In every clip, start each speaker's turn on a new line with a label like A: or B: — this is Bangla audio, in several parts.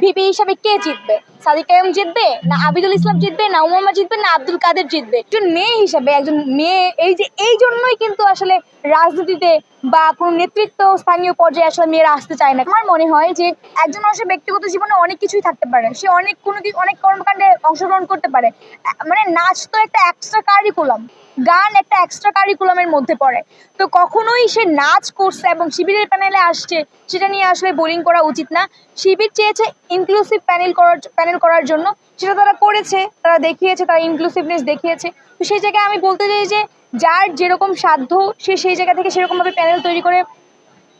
A: ভিপি হিসাবে কে জিতবে? সাদিক কায়েম জিতবে, না আবিদুল ইসলাম জিতবে, না উমামা জিতবে, না আব্দুল কাদের জিতবে। একজন মেয়ে হিসাবে, একজন মেয়ে, এই যে, এই জন্যই কিন্তু আসলে রাজনীতিতে বা কোনো নেতৃত্ব স্থানীয় পর্যায়ে আসলে মেয়েরা আসতে চায় না। আমার মনে হয় যে একজন মানুষের ব্যক্তিগত জীবনে অনেক কিছুই থাকতে পারে। সে অনেক কোনো অনেক কর্মকাণ্ডে অংশগ্রহণ করতে পারে। মানে নাচ তো একটা এক্সট্রা কারিকুলাম গান একটা এক্সট্রা কারিকুলামের মধ্যে পড়ে। তো কখনোই সে নাচ করছে এবং শিবিরের প্যানেলে আসছে, সেটা নিয়ে আসলে বোলিং করা উচিত না। শিবির চেয়েছে ইনক্লুসিভ প্যানেল করার প্যানেল করার জন্য, সেটা তারা করেছে, তারা দেখিয়েছে, তারা ইনক্লুসিভনেস দেখিয়েছে। তো সেই জায়গায় আমি বলতে চাই যে, যার যেরকম সাধ্য, সে সেই জায়গা থেকে সেরকমভাবে প্যানেল তৈরি করে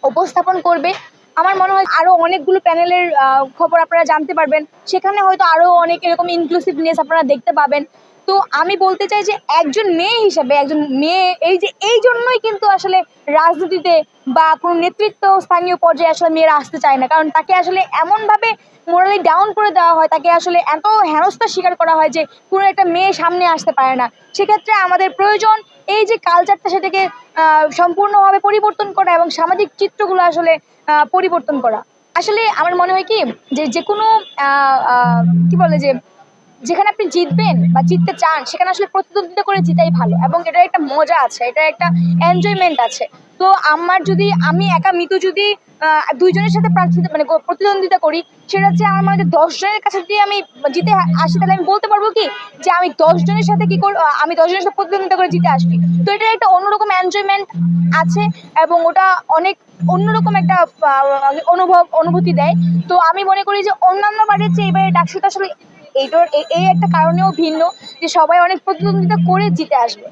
A: উপস্থাপন করবে। আমার মনে হয় আরও অনেকগুলো প্যানেলের খবর আপনারা জানতে পারবেন। সেখানে হয়তো আরও অনেক এরকম ইনক্লুসিভনেস আপনারা দেখতে পাবেন। তো আমি বলতে চাই যে একজন মেয়ে হিসাবে, একজন মেয়ে, এই যে, এই জন্যই কিন্তু আসলে রাজনীতিতে বা কোনো নেতৃত্ব স্থানীয় পর্যায়ে আসলে মেয়েরা আসতে চায় না। কারণ তাকে আসলে এমনভাবে মোরালি ডাউন করে দেওয়া হয়, তাকে আসলে এত হেনস্থা স্বীকার করা হয় যে কোনো একটা মেয়ে সামনে আসতে পারে না। সেক্ষেত্রে আমাদের প্রয়োজন এই যে কালচারটা সেটাকে সম্পূর্ণভাবে পরিবর্তন করা এবং সামাজিক চিত্রগুলো আসলে পরিবর্তন করা। আসলে আমার মনে হয় কি যে যে কোনো কি বলে যে যেখানে আপনি জিতবেন বা জিততে চান, সেখানে আসলে প্রতিদ্বন্দ্বিতা করে জিতাই ভালো এবং এটার একটা মজা আছে এটা একটা এনজয়মেন্ট আছে। তো আমার যদি, আমি একা মৃত্যু যদি দুইজনের সাথে প্রার্থী মানে প্রতিদ্বন্দ্বিতা করি, সেটা হচ্ছে আমার মনে হয় যে দশ জনের কাছে যদি আমি জিতে আসি, তাহলে আমি বলতে পারব কি যে আমি দশ জনের সাথে কি কর আমি দশ জনের সাথে প্রতিদ্বন্দ্বিতা করে জিতে আসছি। তো এটার একটা অন্যরকম এনজয়মেন্ট আছে এবং ওটা অনেক অন্যরকম একটা অনুভব, অনুভূতি দেয়। তো আমি মনে করি যে অন্যান্য বারের চেয়ে এবারে ডাকসুটা আসলে এইটার এই- একটা কারণেও ভিন্ন যে সবাই অনেক প্রতিদ্বন্দ্বিতা করে জিতে আসবে।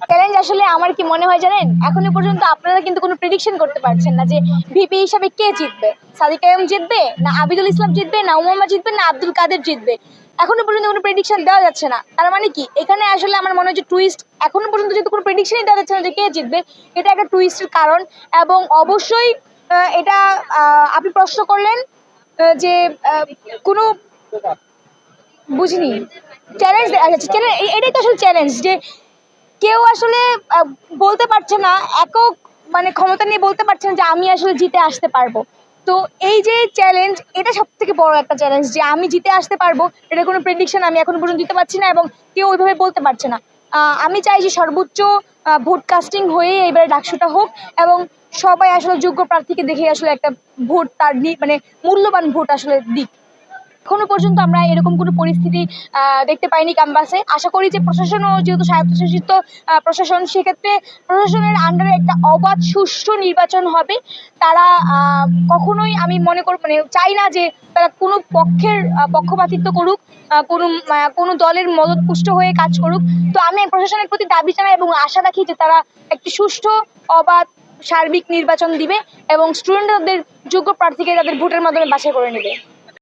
A: চ্যালেঞ্জ আসলে আমার কি মনে হয় জানেন? এখনও পর্যন্ত আপনারা কিন্তু কোনো প্রেডিকশন করতে পারছেন না যে ভিপি হিসাবে কে জিতবে? সাদিক কায়েম জিতবে? না আবিদুল ইসলাম জিতবে? না উমামা জিতবে? না আব্দুল কাদের জিতবে? এখনও পর্যন্ত কোনো প্রেডিকশন দেওয়া যাচ্ছে না। তার মানে কি? এখানে আসলে আমার মনে হয় যে টুইস্ট এখনও পর্যন্ত যেহেতু কোনো প্রেডিকশনই দেওয়া যাচ্ছে না যে কে জিতবে, এটা একটা টুইস্টের কারণ এবং অবশ্যই এটা আপনি প্রশ্ন করলেন যে কোনো বুঝিনি। চ্যালেঞ্জ আচ্ছা এটাই তো আসলে চ্যালেঞ্জ যে কেউ আসলে বলতে পারছে না, একক মানে ক্ষমতা নিয়ে বলতে পারছে না যে আমি আসলে জিতে আসতে পারব। তো এই যে চ্যালেঞ্জ এটা সব থেকে বড় একটা চ্যালেঞ্জ যে আমি জিতে আসতে পারব এটা কোনো প্রেডিকশন আমি এখন পর্যন্ত দিতে পারছি না এবং কেউ ওইভাবে বলতে পারছে না। আমি চাই যে সর্বোচ্চ ভোট কাস্টিং হয়ে এবারে ডাকসুটা হোক এবং সবাই আসলে যোগ্য প্রার্থীকে দেখে আসলে একটা ভোট তার মানে মূল্যবান ভোট আসলে দিক। এখনও পর্যন্ত আমরা এরকম কোনো পরিস্থিতি দেখতে পাইনি ক্যাম্পাসে আশা করি যে প্রশাসনও যেহেতু স্বায়ত্তশাসিত প্রশাসন, সেক্ষেত্রে প্রশাসনের আন্ডারে একটা অবাধ, সুষ্ঠু নির্বাচন হবে। তারা কখনোই আমি মনে করি মানে চাই না যে তারা কোনো পক্ষের পক্ষপাতিত্ব করুক কোনো কোনো দলের মদত পুষ্ট হয়ে কাজ করুক। তো আমি প্রশাসনের প্রতি দাবি জানাই এবং আশা রাখি যে তারা একটি সুষ্ঠু, অবাধ, সার্বিক নির্বাচন দিবে এবং স্টুডেন্টদের যোগ্য প্রার্থীকে তাদের ভোটের মাধ্যমে বাছাই করে নেবে।